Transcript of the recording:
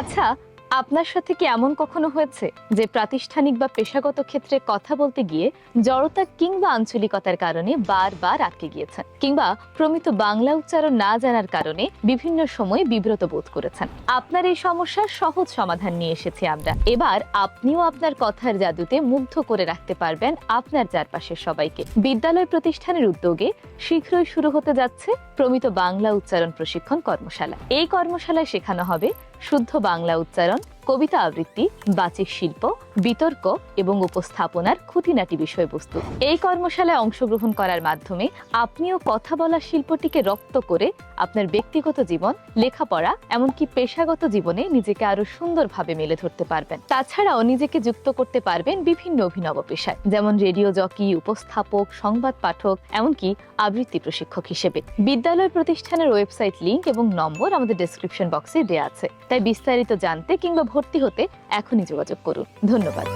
আচ্ছা আপনার সাথে কি এমন কখনো হয়েছে যে প্রাতিষ্ঠানিক বা পেশাগত ক্ষেত্রে কথা বলতে গিয়ে জড়তা কিংবা আঞ্চলিকতার কারণে বারবার আটকে গিয়েছেন কিংবা প্রমিত বাংলা উচ্চারণ না জানার কারণে বিভিন্ন সময় বিব্রত বোধ করেছেন? আপনার এই সমস্যার সহজ সমাধান নিয়ে এসেছি আমরা। এবার আপনিও আপনার কথার জাদুতে মুগ্ধ করে রাখতে পারবেন আপনার চারপাশের সবাইকে। বিদ্যালয় প্রতিষ্ঠানের উদ্যোগে শীঘ্রই শুরু হতে যাচ্ছে প্রমিত বাংলা উচ্চারণ প্রশিক্ষণ কর্মশালা। এই কর্মশালায় শেখানো হবে শুদ্ধ বাংলা উচ্চারণ কবিতা আবৃত্তি, বাচিক শিল্প, বিতর্ক এবং উপস্থাপনার খুঁটিনাটি বিষয়বস্তু। এই কর্মশালায় অংশগ্রহণ করার মাধ্যমে আপনিও কথা বলার শিল্পটিকে রপ্ত করে আপনার ব্যক্তিগত জীবন, লেখাপড়া, এমনকি পেশাগত জীবনে নিজেকে আরও সুন্দরভাবে মেলে ধরতে পারবেন। তাছাড়াও নিজেকে যুক্ত করতে পারবেন বিভিন্ন অভিনব পেশায়, যেমন রেডিও জকি, উপস্থাপক, সংবাদ পাঠক, এমনকি আবৃত্তি প্রশিক্ষক হিসেবে। বিদ্যালয় প্রতিষ্ঠানের ওয়েবসাইট লিংক এবং নম্বর আমাদের ডেসক্রিপশন বক্সে দেওয়া আছে। তাই বিস্তারিত জানতে কিংবা ভর্তি হতে এখনই যোগাযোগ করুন। ধন্যবাদ।